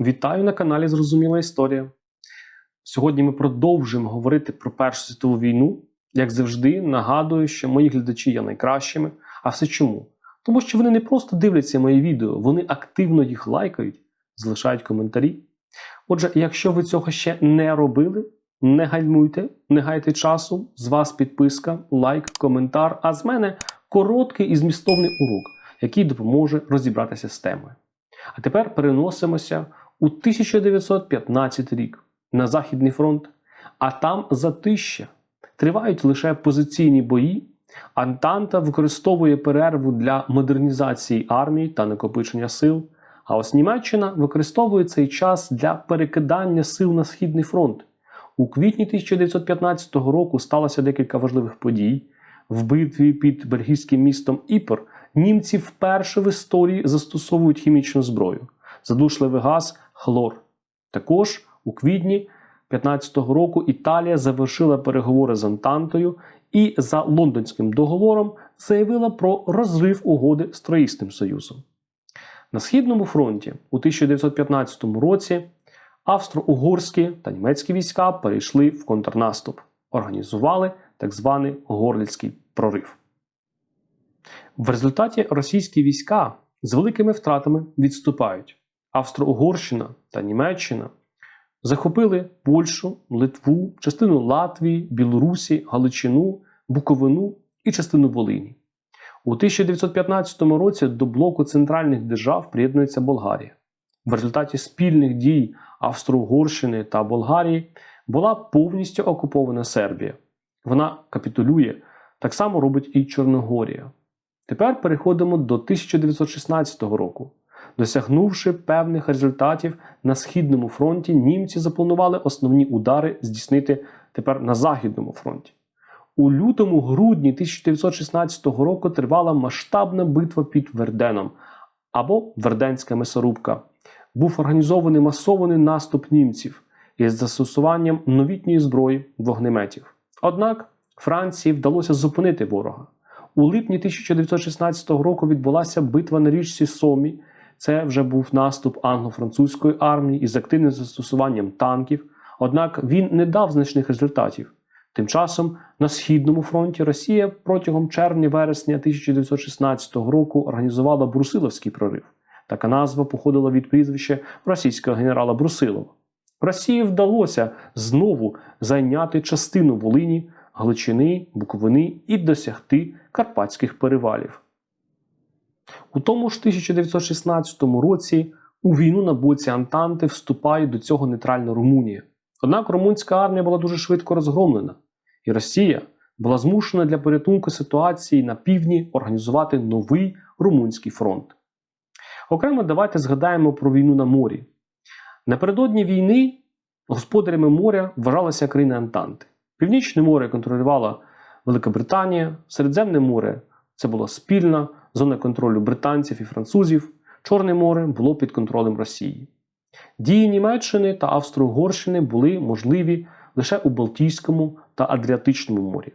Вітаю на каналі Зрозуміла Історія. Сьогодні ми продовжуємо говорити про Першу світову війну. Як завжди, нагадую, що мої глядачі є найкращими. А все чому? Тому що вони не просто дивляться мої відео, вони активно їх лайкають, залишають коментарі. Отже, якщо ви цього ще не робили, не гальмуйте, не гайте часу. З вас підписка, лайк, коментар. А з мене короткий і змістовний урок, який допоможе розібратися з темою. А тепер переносимося у 1915 рік на Західний фронт, а там затища. Тривають лише позиційні бої. Антанта використовує перерву для модернізації армії та накопичення сил. А ось Німеччина використовує цей час для перекидання сил на Східний фронт. У квітні 1915 року сталося декілька важливих подій. В битві під бельгійським містом Іпор німці вперше в історії застосовують хімічну зброю, задушливий газ, хлор. Також у квітні 15-го року Італія завершила переговори з Антантою і за лондонським договором заявила про розрив угоди з Троїстим Союзом. На Східному фронті у 1915 році австро-угорські та німецькі війська перейшли в контрнаступ, організували так званий Горлицький прорив. В результаті російські війська з великими втратами відступають. Австро-Угорщина та Німеччина захопили Польщу, Литву, частину Латвії, Білорусі, Галичину, Буковину і частину Волині. У 1915 році до блоку центральних держав приєднується Болгарія. В результаті спільних дій Австро-Угорщини та Болгарії була повністю окупована Сербія. Вона капітулює, так само робить і Чорногорія. Тепер переходимо до 1916 року. Досягнувши певних результатів на Східному фронті, німці запланували основні удари здійснити тепер на Західному фронті. У лютому-грудні 1916 року тривала масштабна битва під Верденом або Верденська месорубка. Був організований масований наступ німців із застосуванням новітньої зброї вогнеметів. Однак Франції вдалося зупинити ворога. У липні 1916 року відбулася битва на річці Сомі. Це вже був наступ англо-французької армії із активним застосуванням танків. Однак він не дав значних результатів. Тим часом на східному фронті Росія протягом червня-вересня 1916 року організувала Брусиловський прорив. Така назва походила від прізвища російського генерала Брусилова. Росії вдалося знову зайняти частину Волині, Галичини, Буковини і досягти Карпатських перевалів. У тому ж 1916 році у війну на боці Антанти вступає до цього нейтральна Румунія. Однак румунська армія була дуже швидко розгромлена, і Росія була змушена для порятунку ситуації на півдні організувати новий румунський фронт. Окремо, давайте згадаємо про війну на морі. Напередодні війни господарями моря вважалися країни Антанти. Північне море контролювала Велика Британія, Середземне море це була спільна зона контролю британців і французів, Чорне море було під контролем Росії. Дії Німеччини та Австро-Угорщини були можливі лише у Балтійському та Адріатичному морі.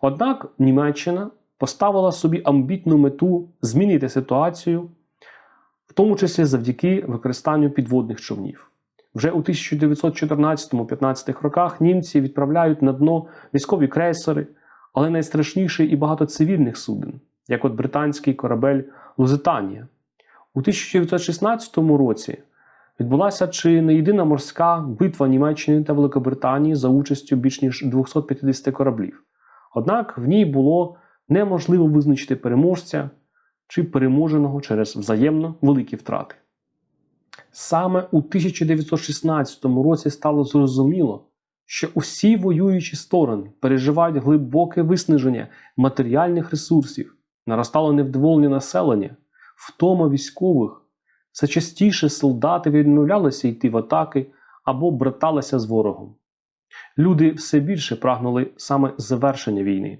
Однак Німеччина поставила собі амбітну мету змінити ситуацію, в тому числі завдяки використанню підводних човнів. Вже у 1914-15 роках німці відправляють на дно військові крейсери, але найстрашніший і багато цивільних суден, як от британський корабель Лузитанія. У 1916 році відбулася чи не єдина морська битва Німеччини та Великобританії за участю більш ніж 250 кораблів. Однак в ній було неможливо визначити переможця чи переможеного через взаємно великі втрати. Саме у 1916 році стало зрозуміло, що усі воюючі сторони переживають глибоке виснаження матеріальних ресурсів, наростало невдоволення населення, втома військових. Все частіше солдати відмовлялися йти в атаки або браталися з ворогом. Люди все більше прагнули саме завершення війни,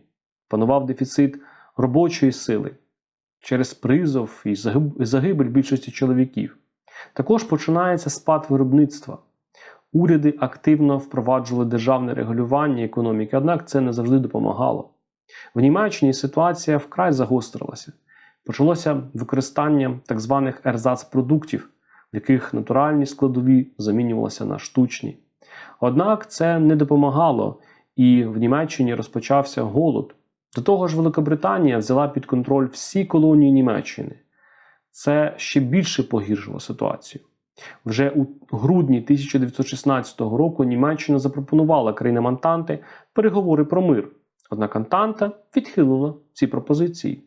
панував дефіцит робочої сили через призов і загибель більшості чоловіків. Також починається спад виробництва. Уряди активно впроваджували державне регулювання економіки, однак це не завжди допомагало. В Німеччині ситуація вкрай загострилася. Почалося використання так званих ерзац-продуктів, в яких натуральні складові замінювалися на штучні. Однак це не допомагало, і в Німеччині розпочався голод. До того ж, Великобританія взяла під контроль всі колонії Німеччини. Це ще більше погіршило ситуацію. Вже у грудні 1916 року Німеччина запропонувала країнам Антанти переговори про мир. Однак Антанта відхилила ці пропозиції.